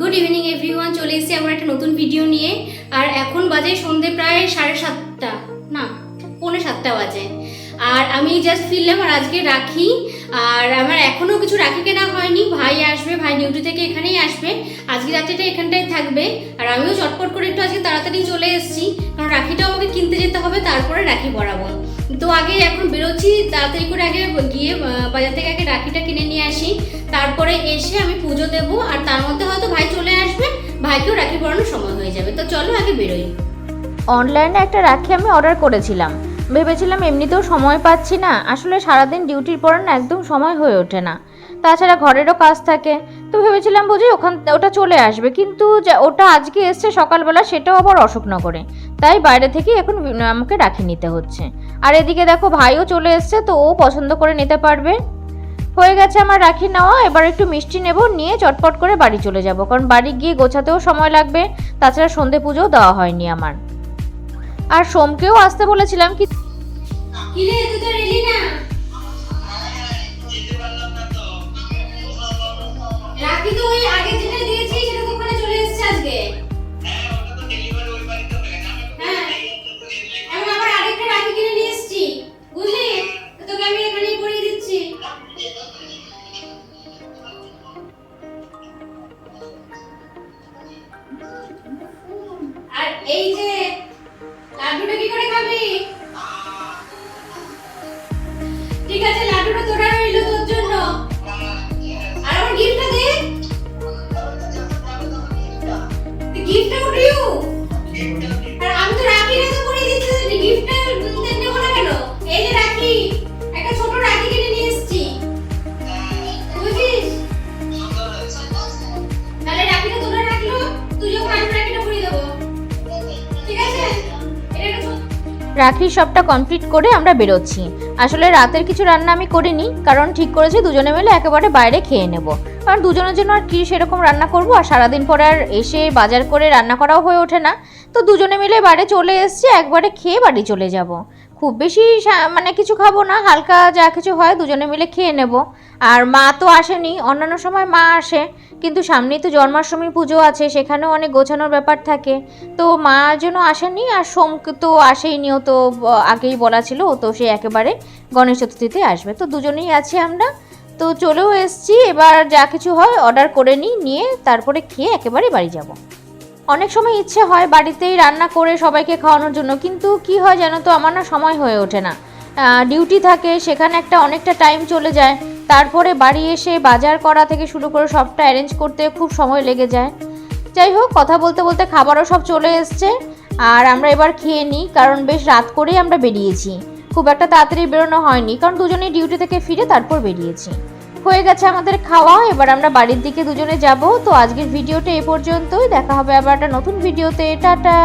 Good evening everyone চলে এসেছি আমার একটা নতুন ভিডিও নিয়ে। আর এখন বাজে সন্ধে প্রায় সাড়ে সাতটা। না, পৌনে সাতটা বাজে। আর আমি জাস্ট ফিরলাম আর আজকে রাখি। আর আমার এখনও কিছু রাখি কেনা হয়নি। ভাই আসবে, ভাই ডিউটি থেকে এখানেই আসবে। আজকে রাত্রিটা এখানটায় থাকবে। আর আমিও চটপট করে একটু আজকে তাড়াতাড়ি চলে এসেছি। কারণ রাখিটাও আমাকে কিনতে যেতে হবে, তারপরে রাখি পরাবো তো আগে এখন বেরোচ্ছি, তাড়াতাড়ি করে আগে গিয়ে বাজার থেকে আগে রাখিটা কিনে নিয়ে আসি। তারপরে এসে আমি পুজো দেব, আর তার মধ্যে হয়তো ভাই চলে আসবে, ভাইকেও রাখি পরানোর সময় হয়ে যাবে। তো চলো আগে বেরোই। অনলাইনে একটা রাখি আমি অর্ডার করেছিলাম। ভেবেছিলাম এমনিতেও সময় পাচ্ছি না, আসলে সারাদিন ডিউটির পর না একদম সময় হয়ে ওঠে না। তাছাড়া ঘরেরও কাজ থাকে, তো ভেবেছিলাম বুঝি ওখান, ওটা চলে আসবে। কিন্তু ওটা আজকে এসছে সকালবেলা, সেটাও আবার অশোকনগরে। তাই বাইরে থেকে এখন আমাকে রাখি নিতে হচ্ছে। আর এদিকে দেখো ভাইও চলে এসছে, তো ও পছন্দ করে নিতে পারবে। হয়ে গেছে আমার রাখি নেওয়া, এবার একটু মিষ্টি নেব, নিয়ে চটপট করে বাড়ি চলে যাব, কারণ বাড়ি গিয়ে গোছাতেও সময় লাগবে, তাছাড়া সন্ধে পুজোও দেওয়া হয়নি আমার। আর সোমকেও আসতে বলেছিলাম কি এই যে লাড্ডুটা কি করে খাবি? ঠিক আছে লাড্ডুটা তোরা রইল তোর জন্য। আর আমার গিফটটা দে। গিফটটা উঠ রাখির সবটা কমপ্লিট করে আমরা বেরোচ্ছি। আসলে রাতের কিছু রান্না আমি করিনি, কারণ ঠিক করেছি দুজনে মিলে একেবারে বাইরে খেয়ে নেব। কারণ দুজনের জন্য আর কি সেরকম রান্না করব, আর সারাদিন পরে আর এসে বাজার করে রান্না করাও হয়ে ওঠে না। তো দুজনে মিলে বাইরে চলে এসছি, একবারে খেয়ে বাড়ি চলে যাব। খুব বেশি মানে কিছু খাব না, হালকা যা কিছু হয় দুজনে মিলে খেয়ে নেব। আর মা তো আসেনি, অন্যান্য সময় মা আসে, কিন্তু সামনেই তো জন্মাষ্টমী পুজো আছে, সেখানেও অনেক গোছানোর ব্যাপার থাকে। তো মা যেন আসেনি, আর সোমকে তো আসেইনি, ও তো আগেই বলা ছিল তো সে একেবারে গণেশ চতুর্থীতে আসবে। তো দুজনেই আছি আমরা। তো চলেও এসছি, এবার যা কিছু হয় অর্ডার করে নিই, নিয়ে তারপরে খেয়ে একেবারে বাড়ি যাব। অনেক সময় ইচ্ছে হয় বাড়িতেই রান্না করে সবাইকে খাওয়ানোর জন্য, কিন্তু কি হয় জানো তো আমার না সময় হয়ে ওঠে না। ডিউটি থাকে, সেখানে একটা অনেকটা টাইম চলে যায়, তারপরে বাড়ি এসে বাজার করা থেকে শুরু করে সবটা অ্যারেঞ্জ করতে খুব সময় লেগে যায়। যাই হোক, কথা বলতে বলতে খাবারও সব চলে এসছে, আর আমরা এবার খেয়ে নিই, কারণ বেশ রাত করেই আমরা বেরিয়েছি। খুব একটা তাড়াতাড়ি বেরোনো হয়নি, কারণ দুজনেই ডিউটি থেকে ফিরে তারপর বেরিয়েছি। হয়ে গেছে আমাদের খাওয়া। এবার আমরা বাড়ির দিকে দুজনে যাব। তো আজকের ভিডিওটা এ পর্যন্তই। দেখা হবে আবার একটা নতুন ভিডিওতে। টাটা!